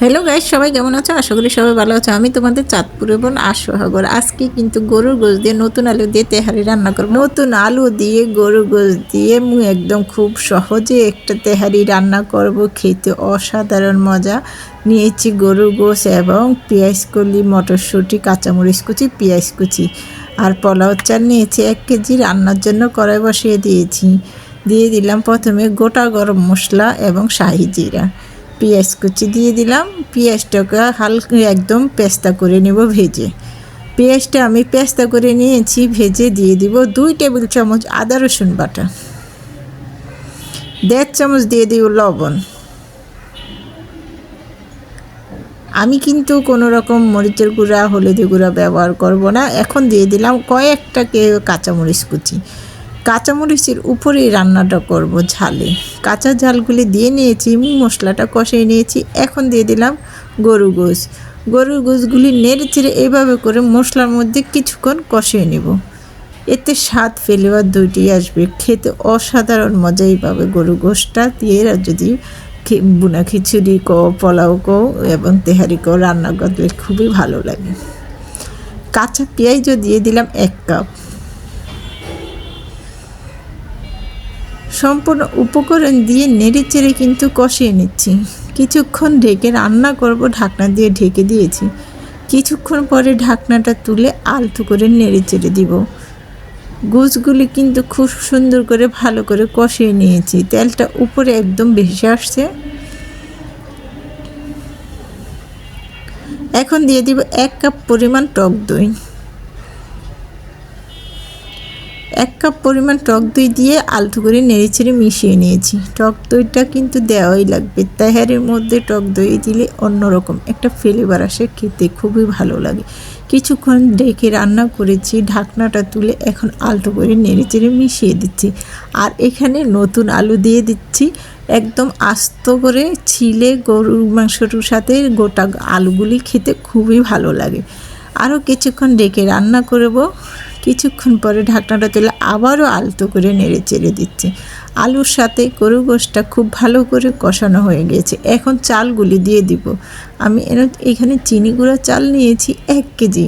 Hello guys সবাই কেমন আছো? আশা করি সবাই ভালো আছো। আমি তোমাদের চাঁদপুরে বোন আশোহাগর। আজকে কিন্তু গরুর গোশ দিয়ে, নতুন আলু দিয়ে তেহারি রান্না করব। নতুন আলু দিয়ে, গরুর গোশ দিয়ে মু একদম খুব সহজে একটা তেহারি রান্না করব। খেতে অসাধারণ মজা। নিয়েছি গরুর গোশ এবং পেঁয়াজ কলি, মটরশুঁটি, কাঁচামরিচ কুচি, পেঁয়াজ কুচি। আর পোলাও চাল নিয়েছি এক কেজি। রান্নার জন্য কড়াই বসিয়ে দিয়েছি। দিয়ে দিলাম প্রথমে গোটা গরম মশলা এবং শাহি জিরা। পেঁয়াজ কুচি দিয়ে দিলাম। পেঁয়াজটাকে হালকা একদম পেস্তা করে নেব ভেজে। পেঁয়াজটা আমি পেস্তা করে নিয়েছি, ভেজে দিয়ে দিব দুই টেবিল চামচ আদা রসুন বাটা। দেড় চামচ দিয়ে দিব লবণ। আমি কিন্তু কোনো রকম মরিচের গুঁড়া, হলুদের গুঁড়া ব্যবহার করব না। এখন দিয়ে দিলাম কয়েকটা কে কাঁচামরিচ কুচি। কাঁচামরিচের উপরেই রান্নাটা করব ঝালে। কাঁচা ঝালগুলি দিয়ে নিয়েছি মশলাটা কষিয়ে নিয়েছি। এখন দিয়ে দিলাম গরু গোস গরু গোসগুলি নেড়ে চেড়ে এভাবে করে মশলার মধ্যে কিছুক্ষণ কষিয়ে নেব। এতে স্বাদ ফ্লেভার দুইটি আসবে। খেতে অসাধারণ মজাই পাবে গরু গোশটা। দিয়ে যদি বুনা খিচুড়ি কো পোলাও কো এবং তেহারি কো রান্না করলে খুবই ভালো লাগে। কাঁচা পেঁয়াজও দিয়ে দিলাম এক কাপ। সম্পূর্ণ উপকরণ দিয়ে নেড়ে চেড়ে কিন্তু কষিয়ে নিচ্ছি। কিছুক্ষণ ঢেকে রান্না করব, ঢাকনা দিয়ে ঢেকে দিয়েছি। কিছুক্ষণ পরে ঢাকনাটা তুলে আলতু করে নেড়ে চেড়ে দিব। গুছগুলি কিন্তু খুব সুন্দর করে ভালো করে কষিয়ে নিয়েছি। তেলটা উপরে একদম ভেসে আসছে। এখন দিয়ে দিব এক কাপ পরিমাণ টক দই। এক কাপ পরিমাণ টক দই দিয়ে আলতু করে নেড়েচেড়ে মিশিয়ে নিয়েছি। টক দইটা কিন্তু দেওয়াই লাগবে। তেহারের মধ্যে টক দই দিলে অন্যরকম একটা ফ্লেভার আসে, খেতে খুবই ভালো লাগে। কিছুক্ষণ ডেকে রান্না করেছি, ঢাকনাটা তুলে এখন আলতো করে নেড়েচেড়ে মিশিয়ে দিচ্ছি। আর এখানে নতুন আলু দিয়ে দিচ্ছি। একদম আস্ত করে ছিলে গরুর মাংসটার সাথে গোটা আলুগুলি খেতে খুবই ভালো লাগে। আরও কিছুক্ষণ ডেকে রান্না করব। কিছুক্ষণ পরে ঢাকনাটা তুলে আবারও আলতো করে নেড়ে চেড়ে দিচ্ছে। আলুর সাথে গরু গোশটা খুব ভালো করে কষানো হয়ে গেছে। এখন চালগুলি দিয়ে দিব। আমি এখানে চিনি গুঁড়া চাল নিয়েছি এক কেজি।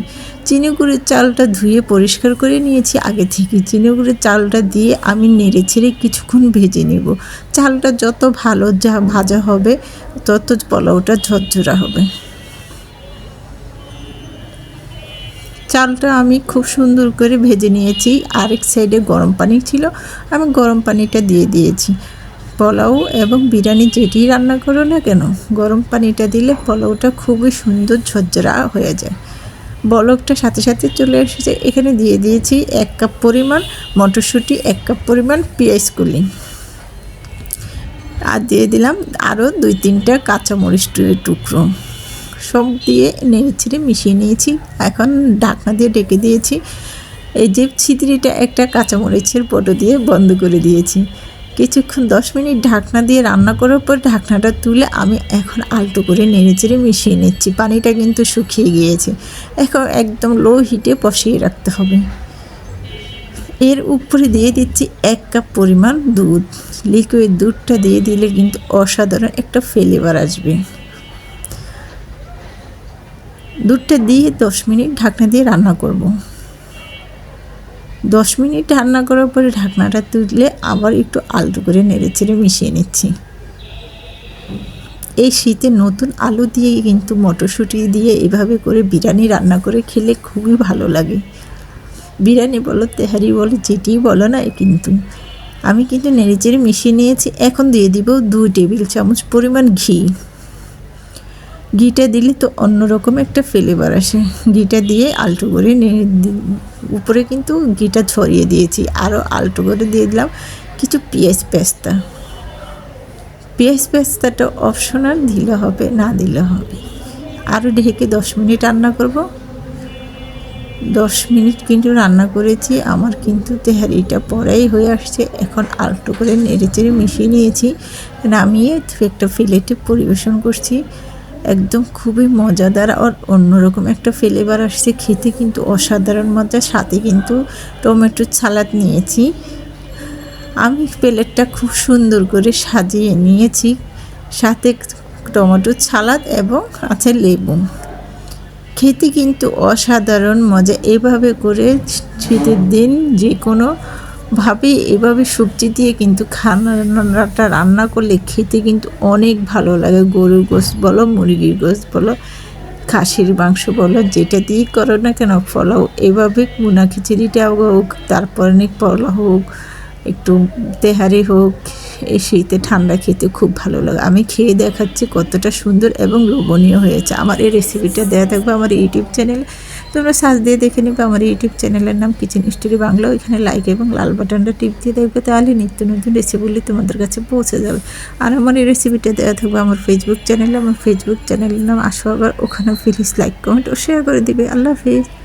চিনি গুঁড়ের চালটা ধুয়ে পরিষ্কার করে নিয়েছি। আগে থেকে চিনি গুঁড়ের চালটা দিয়ে আমি নেড়ে ছেড়ে কিছুক্ষণ ভেজে নেব। চালটা যত ভালো যা ভাজা হবে, তত পোলাওটা ঝরঝরা হবে। চালটা আমি খুব সুন্দর করে ভেজে নিয়েছি। আরেক সাইডে গরম পানি ছিল, আমি গরম পানিটা দিয়ে দিয়েছি। পোলাও এবং বিরিয়ানি যেটি রান্না করো না কেন, গরম পানিটা দিলে পোলাওটা খুবই সুন্দর ঝরঝরা হয়ে যায়। বলকটা সাথে সাথে চলে এসেছে। এখানে দিয়ে দিয়েছি এক কাপ পরিমাণ মটরশুঁটি, এক কাপ পরিমাণ পেঁয়াজ কুলি। আর দিয়ে দিলাম আরও দুই তিনটা কাঁচামরিচ টুকরো। সব দিয়ে নেড়ে ছেড়ে মিশিয়ে নিয়েছি। এখন ঢাকনা দিয়ে ডেকে দিয়েছি। এই যে ছিদ্রিটা একটা কাঁচামরিচের পটো দিয়ে বন্ধ করে দিয়েছি। কিছুক্ষণ দশ মিনিট ঢাকনা দিয়ে রান্না করার পর ঢাকনাটা তুলে আমি এখন আলতো করে নেড়ে চেড়ে মিশিয়ে নিচ্ছি। পানিটা কিন্তু শুকিয়ে গিয়েছে। এখন একদম লো হিটে বসিয়ে রাখতে হবে। এর উপরে দিয়ে দিচ্ছি এক কাপ পরিমাণ দুধ। লিকুইড দুধটা দিয়ে দিলে কিন্তু অসাধারণ একটা ফ্লেভার আসবে। দুধটা দিয়ে দশ মিনিট ঢাকনা দিয়ে রান্না করব। দশ মিনিট রান্না করার পরে ঢাকনাটা তুললে আবার একটু আলতো করে নেড়ে চেড়ে মিশিয়ে নিচ্ছি। এই শীতে নতুন আলু দিয়ে কিন্তু মটরশুঁটি দিয়ে এভাবে করে বিরিয়ানি রান্না করে খেলে খুবই ভালো লাগে। বিরিয়ানি বলো, তেহারি বলো যেটি বলো না কিন্তু। আমি কিন্তু নেড়ে চেড়ে মিশিয়ে নিয়েছি, এখন দিয়ে দিব দুই টেবিল চামচ পরিমাণ ঘি। ঘিটা দিলে তো অন্যরকম একটা ফ্লেভার আসে। ঘিটা দিয়ে আলটু করে উপরে কিন্তু ঘিটা ছড়িয়ে দিয়েছি। আরও আলটু করে দিয়ে দিলাম কিছু পেঁয়াজ পেস্তা। পেঁয়াজ পেস্তাটা অপশনাল দিলে হবে, না দিলে হবে। আরও ঢেকে দশ মিনিট রান্না করব। দশ মিনিট কিন্তু রান্না করেছি, আমার কিন্তু তেহারিটা পরেই হয়ে আসছে। এখন আলটু করে নেড়ে চেড়ে মিশিয়ে নিয়েছি। নামিয়ে একটা ফিলেটে পরিবেশন করছি। একদম খুবই মজাদার আর অন্যরকম একটা ফ্লেভার আসছে। খেতে কিন্তু অসাধারণ মজা। সাথে কিন্তু টমেটোর সালাদ নিয়েছি। আমি প্লেটটা খুব সুন্দর করে সাজিয়ে নিয়েছি। সাথে টমেটোর সালাদ এবং আছে লেবু। খেতে কিন্তু অসাধারণ মজা। এভাবে করে শীতের দিন যে কোনো ভাবে, এভাবে সবজি দিয়ে কিন্তু খানাটা রান্না করলে খেতে কিন্তু অনেক ভালো লাগে। গরুর গোস বলো, মুরগির গোস বলো, খাসির মাংস বলো, যেটা দিয়েই করো না কেন ফলাও এভাবে মুনা খিচুড়িটা হোক, তারপর অনেক পোলাও হোক, একটু তেহারি হোক, এই শীতে ঠান্ডা খেতে খুব ভালো লাগে। আমি খেয়ে দেখাচ্ছি কতটা সুন্দর এবং লোভনীয় হয়েছে। আমার এই রেসিপিটা দেওয়া থাকবে আমার ইউটিউব চ্যানেলে তোমরা সার্চ দিয়ে দেখে নেবে আমার ইউটিউব চ্যানেলের নাম কিচেন স্টোরি বাংলা। ওইখানে লাইক এবং লাল বাটনটা টিপ দিয়ে দেখবে, তাহলে নিত্য নতুন রেসিপিগুলি তোমাদের কাছে পৌঁছে যাবে। আর আমার এই রেসিপিটা দেওয়া থাকবে আমার ফেসবুক চ্যানেলে আমার ফেসবুক চ্যানেলের নাম আসো আবার। ওখানে প্লিজ লাইক কমেন্ট ও শেয়ার করে দিবে। আল্লাহ হাফিজ।